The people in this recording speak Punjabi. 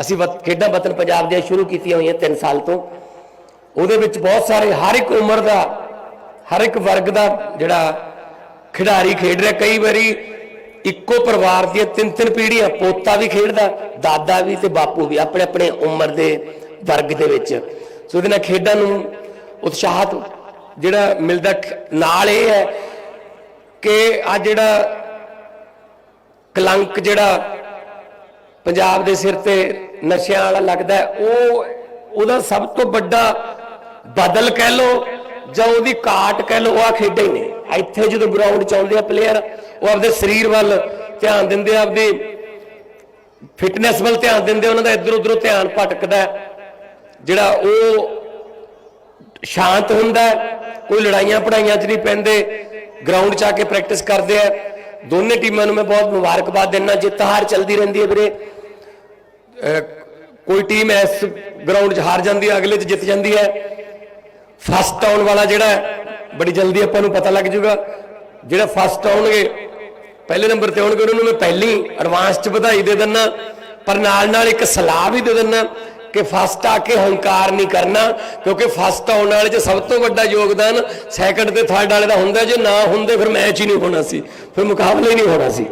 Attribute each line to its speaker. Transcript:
Speaker 1: ਅਸੀਂ ਵਤ- ਖੇਡਾਂ ਵਤਨ ਪੰਜਾਬ ਦੀਆਂ ਸ਼ੁਰੂ ਕੀਤੀਆਂ ਹੋਈਆਂ 3 ਸਾਲ ਤੋਂ। ਉਹਦੇ ਵਿੱਚ ਬਹੁਤ ਸਾਰੇ, ਹਰ ਇੱਕ ਉਮਰ ਦਾ, ਹਰ ਇੱਕ ਵਰਗ ਦਾ ਜਿਹੜਾ ਖਿਡਾਰੀ ਖੇਡ ਰਿਹਾ। ਕਈ ਵਾਰੀ ਇੱਕੋ ਪਰਿਵਾਰ ਦੀਆਂ ਤਿੰਨ ਤਿੰਨ ਪੀੜ੍ਹੀਆਂ ਪੋਤਾ ਵੀ ਖੇਡਦਾ, ਦਾਦਾ ਵੀ ਤੇ ਬਾਪੂ ਵੀ ਆਪਣੇ ਆਪਣੇ ਉਮਰ ਦੇ ਵਰਗ ਦੇ ਵਿੱਚ। ਸੋ ਉਹਦੇ ਨਾਲ ਖੇਡਾਂ ਨੂੰ ਉਤਸ਼ਾਹਤ ਜਿਹੜਾ ਮਿਲਦਾ ਨਾਲ ਇਹ ਹੈ ਕਿ ਆ ਜਿਹੜਾ ਕਲੰਕ ਜਿਹੜਾ ਪੰਜਾਬ ਦੇ ਸਿਰ ਤੇ ਨਸ਼ਿਆਂ ਵਾਲਾ ਲੱਗਦਾ ਉਹ ਉਹਦਾ ਸਭ ਤੋਂ ਵੱਡਾ ਬਦਲ ਕਹਿ ਲੋ ਜਾਂ ਉਹਦੀ ਕਾਟ ਕਹਿ ਲੋ ਉਹ ਆ ਖੇਡਾਂ ਹੀ ਨੇ। ਇੱਥੇ ਜਦੋਂ ਗਰਾਊਂਡ ਚ ਆਉਂਦੇ ਆ ਪਲੇਅਰ ਉਹ ਆਪਦੇ ਸਰੀਰ ਵੱਲ ਧਿਆਨ ਦਿੰਦੇ ਆ, ਆਪਦੀ ਫਿਟਨੈਸ ਵੱਲ ਧਿਆਨ ਦਿੰਦੇ ਉਹਨਾਂ ਦਾ ਇੱਧਰ ਉੱਧਰੋਂ ਧਿਆਨ ਭਟਕਦਾ ਜਿਹੜਾ ਉਹ ਸ਼ਾਂਤ ਹੁੰਦਾ ਕੋਈ ਲੜਾਈਆਂ ਪੜਾਈਆਂ 'ਚ ਨਹੀਂ ਪੈਂਦੇ ਗਰਾਊਂਡ 'ਚ ਆ ਕੇ ਪ੍ਰੈਕਟਿਸ ਕਰਦੇ ਆ। ਦੋਨੇ ਟੀਮਾਂ ਨੂੰ ਮੈਂ ਬਹੁਤ ਮੁਬਾਰਕਬਾਦ ਦਿੰਦਾ, ਜਿੱਤ ਹਾਰ ਚੱਲਦੀ ਰਹਿੰਦੀ ਹੈ ਵੀਰੇ। ਕੋਈ ਟੀਮ ਇਸ ਗਰਾਊਂਡ 'ਚ ਹਾਰ ਜਾਂਦੀ ਹੈ, ਅਗਲੇ 'ਚ ਜਿੱਤ ਜਾਂਦੀ ਹੈ। ਫਸਟ ਆਉਣ ਵਾਲਾ ਜਿਹੜਾ ਬੜੀ ਜਲਦੀ ਆਪਾਂ ਨੂੰ ਪਤਾ ਲੱਗ ਜਾਊਗਾ। ਜਿਹੜਾ ਫਸਟ ਆਉਣਗੇ, ਪਹਿਲੇ ਨੰਬਰ ਤੇ ਆਉਣਗੇ, ਉਹਨਾਂ ਨੂੰ ਮੈਂ ਪਹਿਲੀ ਐਡਵਾਂਸ 'ਚ ਵਧਾਈ ਦੇ ਦਿੰਦਾ, ਪਰ ਨਾਲ ਨਾਲ ਇੱਕ ਸਲਾਹ ਵੀ ਦੇ ਦਿੰਦਾ। ਕਿ ਫਸਟ ਆ ਕੇ ਹੰਕਾਰ ਨਹੀਂ ਕਰਨਾ, ਕਿਉਂਕਿ ਫਸਟ ਆਉਣ ਵਾਲੇ 'ਚ ਸਭ ਤੋਂ ਵੱਡਾ ਯੋਗਦਾਨ ਸੈਕੰਡ ਤੇ ਥਰਡ ਵਾਲੇ ਦਾ ਹੁੰਦਾ, ਜੇ ਨਾ ਹੁੰਦੇ ਫਿਰ ਮੈਚ ਹੀ ਨਹੀਂ ਹੋਣਾ ਸੀ, ਫਿਰ ਮੁਕਾਬਲਾ ਹੀ ਨਹੀਂ ਹੋਣਾ ਸੀ।